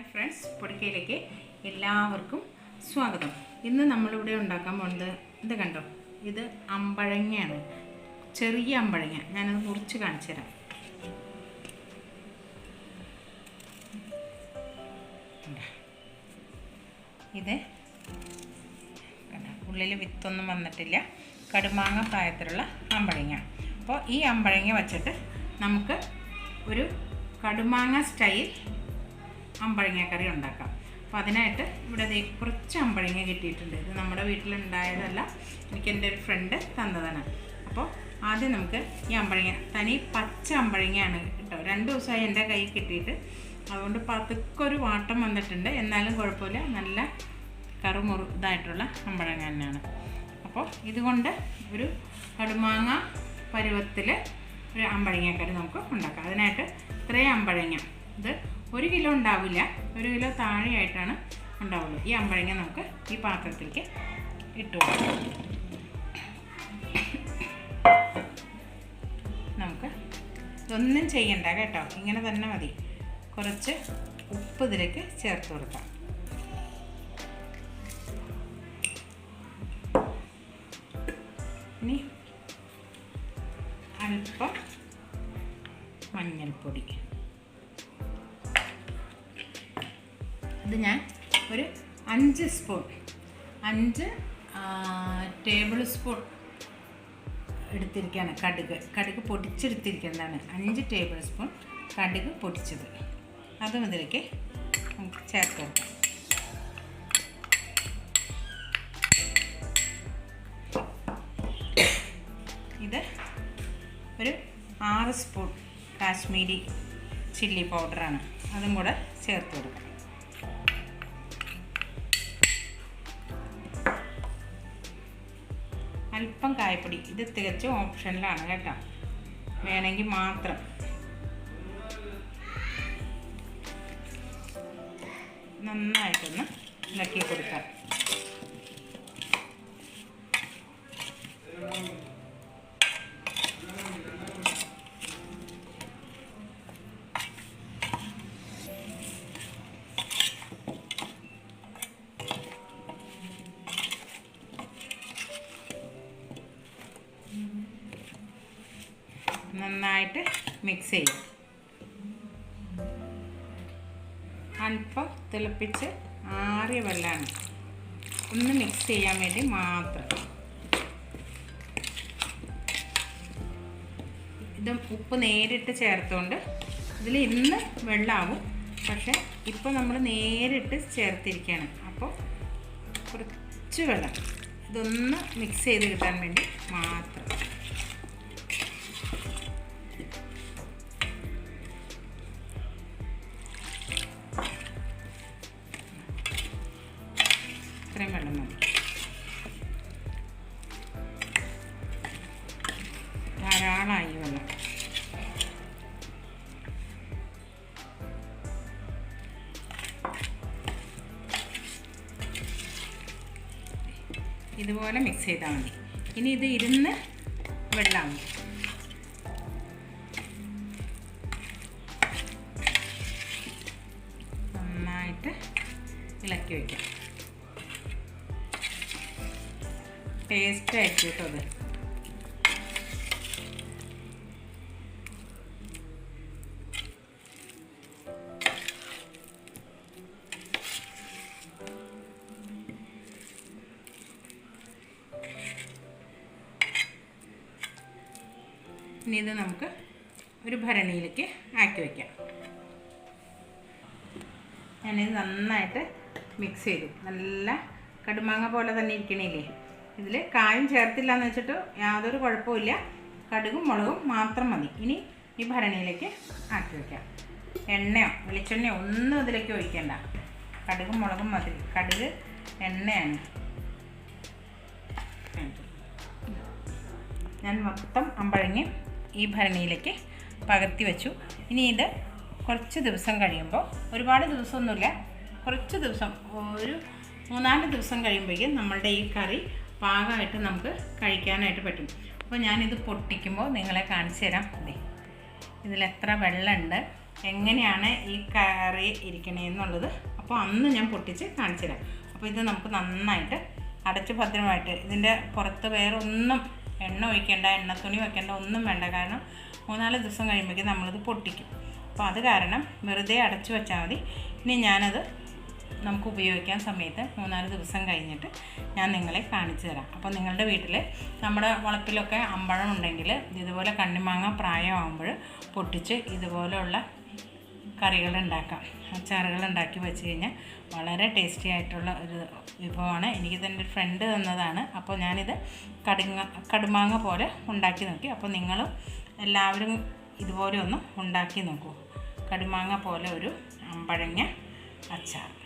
Hi friends പൊടിക്കയിലേക്ക് എല്ലാവർക്കും സ്വാഗതം. ഇന്ന് നമ്മളിവിടെ ഉണ്ടാക്കാൻ പോകുന്നത് ഇത് കണ്ടോ? ഇത് അമ്പഴങ്ങയാണ്. ചെറിയ അമ്പഴങ്ങ. ഞാനത് മുറിച്ച് കാണിച്ചു തരാം? ഇത് ഉള്ളിൽ വിത്തൊന്നും വന്നിട്ടില്ല. കടുമാങ്ങ പ്രായത്തിലുള്ള അമ്പഴങ്ങ. അപ്പോൾ ഈ അമ്പഴങ്ങ വച്ചിട്ട് നമുക്ക് ഒരു കടുമാങ്ങ സ്റ്റൈൽ അമ്പഴങ്ങ കറി ഉണ്ടാക്കാം. അപ്പോൾ അതിനായിട്ട് ഇവിടെ കുറച്ച് അമ്പഴങ്ങ കിട്ടിയിട്ടുണ്ട്. ഇത് നമ്മുടെ വീട്ടിലുണ്ടായതല്ല എനിക്ക് എന്റെ ഒരു ഫ്രണ്ട് തന്നതാണ്. അപ്പോൾ ആദ്യം നമുക്ക് ഈ അമ്പഴങ്ങ തനി പച്ച അമ്പഴങ്ങയാണ് കേട്ടോ. രണ്ട് ദിവസമായി എന്റെ കയ്യിൽ കിട്ടിയിട്ട്. അതുകൊണ്ട് പതുക്കൊരു വാട്ടം വന്നിട്ടുണ്ട്. എന്നാലും കുഴപ്പമില്ല. നല്ല കറുമുറു ഇതായിട്ടുള്ള അമ്പഴങ്ങ തന്നെയാണ്. അപ്പോൾ ഇതുകൊണ്ട് ഒരു കടുമാങ്ങ പരുവത്തിൽ ഒരു അമ്പഴങ്ങക്കറി നമുക്ക് ഉണ്ടാക്കാം. അതിനായിട്ട് ഇത്രയും അമ്പഴങ്ങ. ഇത് ഒരു കിലോ ഉണ്ടാവില്ല. ഒരു കിലോ താഴെയായിട്ടാണ് ഉണ്ടാവുള്ളൂ. ഈ അമ്പഴങ്ങ നമുക്ക് ഈ പാത്രത്തിലേക്ക് ഇട്ട് നമുക്ക് ഇതൊന്നും ചെയ്യണ്ട കേട്ടോ. ഇങ്ങനെ തന്നെ മതി. കുറച്ച് ഉപ്പ് ഇതിലേക്ക് ചേർത്ത് കൊടുക്കാം. ഇനി അല്പം മഞ്ഞൾപ്പൊടി. ഇത് ഞാൻ ഒരു അഞ്ച് സ്പൂൺ അഞ്ച് ടേബിൾ സ്പൂൺ എടുത്തിരിക്കുകയാണ് കടുക്. കടുക് പൊടിച്ചെടുത്തിരിക്കുന്നതാണ്. അഞ്ച് ടേബിൾ സ്പൂൺ കടുക് പൊടിച്ചത്. അതും ഇതിലേക്ക് നമുക്ക് ചേർത്ത് കൊടുക്കാം. ഇത് ഒരു ആറ് സ്പൂൺ കാശ്മീരി ചില്ലി പൗഡറാണ്. അതും കൂടെ ചേർത്ത് കൊടുക്കാം. അല്പം കായപ്പൊടി. ഇത് തികച്ചും ഓപ്ഷനിലാണ് കേട്ടോ. വേണമെങ്കിൽ മാത്രം. നന്നായിട്ടൊന്ന് ഇളക്കി കൊടുക്കാം. നന്നായിട്ട് മിക്സ് ചെയ്യും. അല്പം തിളപ്പിച്ച് ആറിയ വെള്ളമാണ്. ഒന്ന് മിക്സ് ചെയ്യാൻ വേണ്ടി മാത്രം. ഇത് ഉപ്പ് നേരിട്ട് ചേർത്തുകൊണ്ട് ഇതിൽ ഇന്ന് വെള്ളമാവും പക്ഷെ ഇപ്പോൾ നമ്മൾ നേരിട്ട് ചേർത്തിരിക്കുകയാണ് അപ്പോൾ കുറച്ച് വെള്ളം ഇതൊന്ന് മിക്സ് ചെയ്ത് കിട്ടാൻ വേണ്ടി മാത്രം. ഇത്രയും വെള്ളം മതി. ധാരാളമായി വെള്ളം ഇതുപോലെ മിക്സ് ചെയ്താൽ മതി. ഇനി ഇത് ഇരുന്ന് വെള്ളം നന്നായിട്ട് ഇളക്കി വയ്ക്കാം. ടേസ്റ്റ് ആയിരിക്കും കേട്ടോ അത് ഇനി ഇത് നമുക്ക് ഒരു ഭരണിയിലേക്ക് ആക്കി വയ്ക്കാം ഞാനിത് നന്നായിട്ട് മിക്സ് ചെയ്തു. നല്ല കടുമാങ്ങ പോലെ തന്നെ ഇരിക്കണില്ലേ? ഇതിൽ കായം ചേർത്തില്ല എന്ന് വെച്ചിട്ട് യാതൊരു കുഴപ്പമില്ല കടുകും മുളകും മാത്രം മതി. ഇനി ഈ ഭരണിയിലേക്ക് ആക്കി വയ്ക്കാം എണ്ണയോ വെളിച്ചെണ്ണയോ ഒന്നും ഇതിലേക്ക് ഒഴിക്കണ്ട. കടുകും മുളകും മതി. കടുക് എണ്ണയാണ്. ഞാൻ മൊത്തം അമ്പഴങ്ങി ഈ ഭരണിയിലേക്ക് പകർത്തി വെച്ചു. ഇനി ഇത് കുറച്ച് ദിവസം കഴിയുമ്പോൾ ഒരുപാട് ദിവസമൊന്നുമില്ല കുറച്ച് ദിവസം ഒരു മൂന്നാൽ ദിവസം കഴിയുമ്പോഴേക്കും നമ്മളുടെ ഈ കറി പാകമായിട്ട് നമുക്ക് കഴിക്കാനായിട്ട് പറ്റും. അപ്പോൾ ഞാനിത് പൊട്ടിക്കുമ്പോൾ നിങ്ങളെ കാണിച്ചു തരാം. അതെ ഇതിലെത്ര വെള്ളമുണ്ട്. എങ്ങനെയാണ് ഈ കറി ഇരിക്കണേന്നുള്ളത്. അപ്പോൾ അന്ന് ഞാൻ പൊട്ടിച്ച് കാണിച്ചു തരാം. അപ്പോൾ ഇത് നമുക്ക് നന്നായിട്ട് അടച്ച് ഭദ്രമായിട്ട് ഇതിന്റെ പുറത്ത് വേറെ ഒന്നും എണ്ണ ഒഴിക്കേണ്ട എണ്ണ തുണി വയ്ക്കേണ്ട ഒന്നും വേണ്ട. കാരണം മൂന്നാൽ ദിവസം കഴിയുമ്പോഴേക്കും നമ്മളിത് പൊട്ടിക്കും. അപ്പോൾ അത് കാരണം വെറുതെ അടച്ചു വെച്ചാൽ മതി. ഇനി ഞാനത് നമുക്ക് ഉപയോഗിക്കാൻ സമയത്ത് മൂന്നാൽ ദിവസം കഴിഞ്ഞിട്ട് ഞാൻ നിങ്ങളെ കാണിച്ചു തരാം. അപ്പോൾ നിങ്ങളുടെ വീട്ടിൽ നമ്മുടെ വളപ്പിലൊക്കെ അമ്പഴം ഉണ്ടെങ്കിൽ ഇതുപോലെ കണ്ണിമാങ്ങ പ്രായമാകുമ്പോൾ പൊട്ടിച്ച് ഇതുപോലെയുള്ള കറികൾ ഉണ്ടാക്കാം. അച്ചാറുകൾ ഉണ്ടാക്കി വെച്ച് കഴിഞ്ഞാൽ വളരെ ടേസ്റ്റി ആയിട്ടുള്ള ഒരു വിഭവമാണ്. എനിക്ക് എന്റെ ഫ്രണ്ട് തന്നതാണ്. അപ്പോൾ ഞാനിത് കടുങ്ങ കടുമാങ്ങ പോലെ ഉണ്ടാക്കി നോക്കി. അപ്പോൾ നിങ്ങളും എല്ലാവരും ഇതുപോലെ ഒന്ന് ഉണ്ടാക്കി നോക്കൂ. കടുമാങ്ങ പോലെ ഒരു അമ്പഴങ്ങ അച്ചാർ.